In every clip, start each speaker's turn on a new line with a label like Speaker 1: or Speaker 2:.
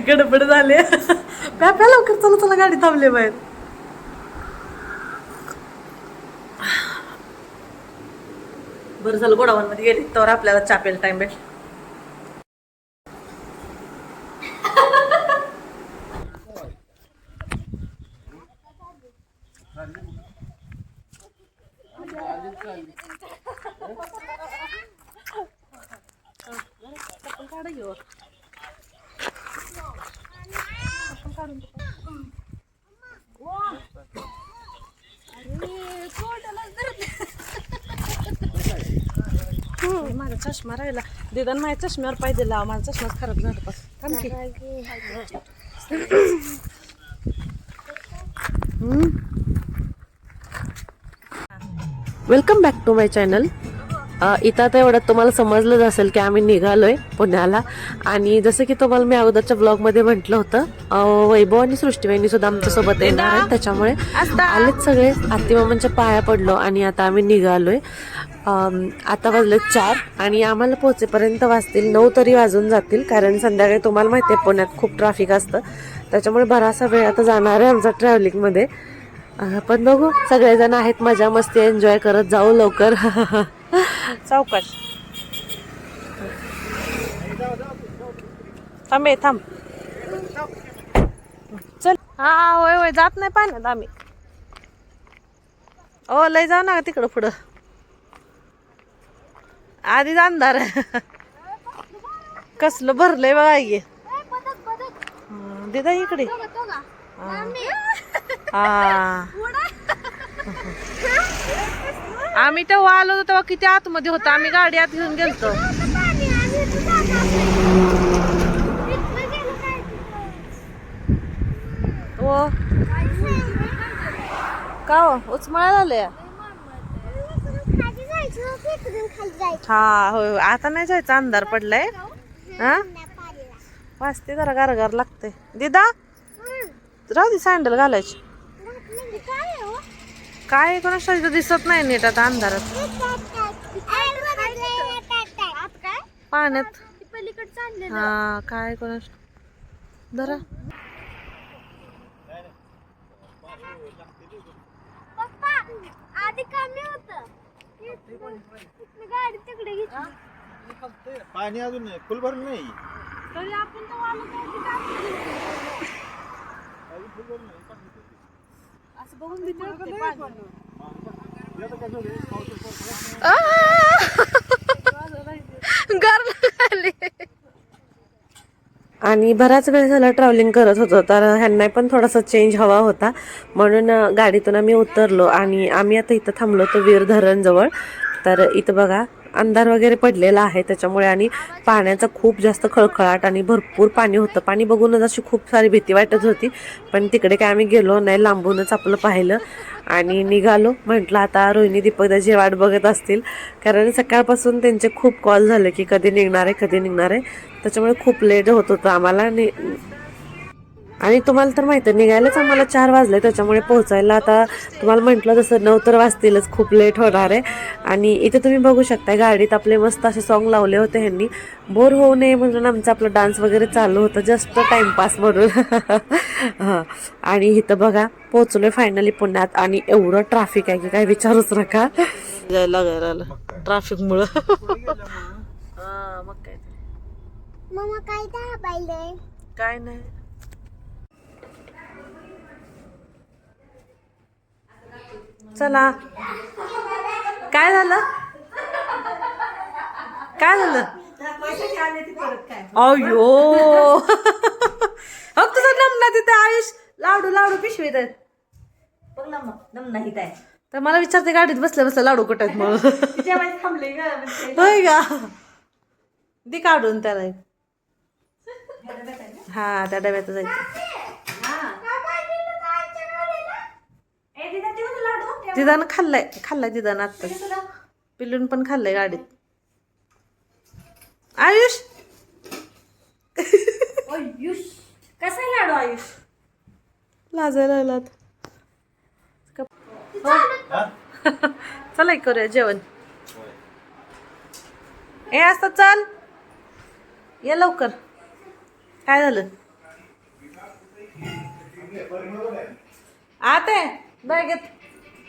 Speaker 1: गडबड झाले. प्याप्या लवकर चला चला गाडी थांबले बाहेर. बरं झालं गोडावांमध्ये गेली तर आपल्याला चापेल टाइम भेट माझा चष्मा राहिला. दिदान माझ्या चष्म्यावर पाहिजे लाव माझा चष्माच खराब झाला पास थांब की. Welcome back to my channel इथं आता एवढ्यात तुम्हाला समजलंच असेल की आम्ही निघालोय पुण्याला. आणि जसं की तुम्हाला मी अगोदरच्या ब्लॉगमध्ये म्हटलं होतं वैभव आणि सृष्टीबाईंनी सुद्धा आमच्यासोबत येणार आहेत. त्याच्यामुळे आलेच सगळे. आत्तीमामांच्या पाया पडलो आणि आता आम्ही निघालोय. अं, आता वाजले चार आणि आम्हाला पोहोचेपर्यंत वाजतील नऊ तरी वाजून जातील कारण संध्याकाळी तुम्हाला माहिती आहे पुण्यात खूप ट्रॅफिक असतं. त्याच्यामुळे बराचसा वेळ आता जाणार आहे आमचा ट्रॅव्हलिंगमध्ये पण बघू सगळेजण आहेत मजा मस्ती एन्जॉय करत जाऊ लवकर. चौकाश थांब थांब. चल. हा होय होय जात नाही पाहिलं आम्ही ओ लय जाऊ ना तिकडं पुढं. आधीच अंधार. कसलं भरलंय बघा ये दिदा इकडे. हा. आम्ही तेव्हा आलो होतो तेव्हा किती आतमध्ये होतं. आम्ही गाडी आत घेऊन गेलतो. ओ का हो? उचमळा झाल्या? हा होय होय. आता नाही जायचं अंधार पडलाय. हा? वाजते जरा गारगार लागते दिदा? राहू दे सँडल घालायची. काय कोणाच्या इथं दिसत नाही नीट आता अंधारात. पाण्यात. हा काय कोणाच धरा.
Speaker 2: आधी कमी होत. गाडी तिकडे घेतली.
Speaker 3: पाणी अजून फुल भरून नाही.
Speaker 2: तरी आपण तो आलो
Speaker 1: असं बघून भीती वाटते पाणी. आणि बराच वेळ झाला ट्रॅव्हलिंग करत होतो तर ह्यांना पण थोडासा चेंज हवा होता. म्हणून गाडीतून आम्ही उतरलो आणि आम्ही आता इथं थांबलो होतो वीर धरणजवळ तर इथं बघा अंधार वगैरे पडलेला आहे त्याच्यामुळे आणि पाण्याचा खूप जास्त खळखळाट आणि भरपूर पाणी होतं. पाणी बघूनच अशी खूप सारी भीती वाटत होती. पण तिकडे काय आम्ही गेलो नाही लांबूनच आपलं पाहिलं. आणि निघालो. म्हटलं आता रोहिणी दीपकदाची वाट बघत असतील. कारण सकाळपासून त्यांचे खूप कॉल झाले की कधी निघणार आहे कधी निघणार आहे. त्याच्यामुळे खूप लेट होत होतं आम्हाला नि आणि तुम्हाला तर माहिती आहे निघायलाच आम्हाला चार वाजले त्याच्यामुळे पोहोचायला आता तुम्हाला म्हटलं जसं नऊ तर वाजतीलच खूप लेट होणार आहे. आणि इथे तुम्ही बघू शकता गाडीत आपले मस्त असे सॉन्ग लावले होते ह्यांनी. बोर होऊ नये म्हणून आमचा आपलं डान्स वगैरे चालू होतं जस्ट टाइमपास म्हणून. हां. आणि इथं बघा पोहोचलोय फायनली पुण्यात आणि एवढं ट्रॅफिक आहे की काय विचारूच नका. जायला लागायला ट्रॅफिकमुळं हां मग काय?
Speaker 2: काय
Speaker 1: नाही. चला. काय झालं? काय झालं? अयो अग तुझा नमना तिथे आयुष. लाडू लाडू पिशवीत आहेत.
Speaker 4: बघ ना मग
Speaker 1: तर मला विचारते गाडीत बसल्या बसल्या लाडू कुठे आहेत म्हणून
Speaker 4: तिच्या वेळेस थांबले ग
Speaker 1: होय का? दे काढून त्याला एक. हा त्या डब्यात जायचं
Speaker 4: ए दिदा ते
Speaker 1: दिदानं खाल्लाय खाल्लाय दिदानं आत्ता पिल्लून पण खाल्लंय गाडीत. आयुष!
Speaker 4: आयुष कसा लाडू आयुष?
Speaker 1: लाजायला लागला आता. चला एक करूया जेवण. ए असतं चल. ये लवकर. काय झालं? आत आहे बॅगेत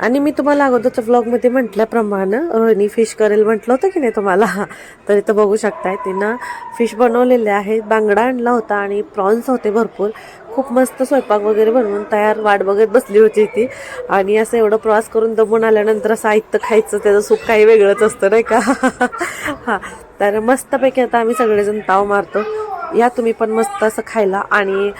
Speaker 1: आणि मी तुम्हाला अगोदरच्या ब्लॉगमध्ये म्हटल्याप्रमाणे रोहिणी फिश करेल म्हटलं होतं की नाही तुम्हाला? तर इथं बघू शकताय तिनं फिश बनवलेले आहेत. बांगडा आणला होता आणि प्रॉन्स होते भरपूर. खूप मस्त स्वयंपाक वगैरे बनवून तयार वाट बघत बसली होती ती. आणि असं एवढं प्रवास करून दमून आल्यानंतर असं खायचं त्याचं सुख काही वेगळंच असतं नाही का? हां. तर मस्तपैकी आता आम्ही सगळेजण ताव मारतो. या तुम्ही पण मस्त असं खायला. आणि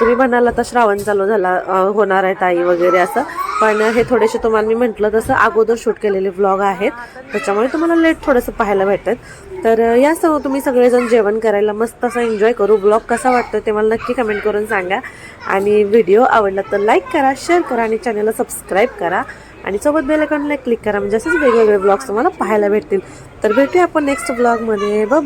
Speaker 1: तुम्ही म्हणाला तर श्रावण चालू झाला होणार आहे ताई वगैरे असं. पण हे थोडेसे तुम्हाला मी म्हटलं तसं अगोदर शूट केलेले व्लॉग आहेत. त्याच्यामुळे तुम्हाला लेट थोडंसं पाहायला भेटत तर अं, या तुम्ही सगळेजण जेवण करायला मस्त असं एन्जॉय करू. ब्लॉग कसा वाटतो ते मला नक्की कमेंट करून सांगा. आणि व्हिडिओ आवडला तर लाईक करा शेअर करा आणि चॅनलला सबस्क्राईब करा. आणि सोबत बेल क्लिक करा. म्हणजे असेच वेगवेगळे ब्लॉग्स तुम्हाला पाहायला भेटतील. तर भेटूया आपण नेक्स्ट ब्लॉगमध्ये बाय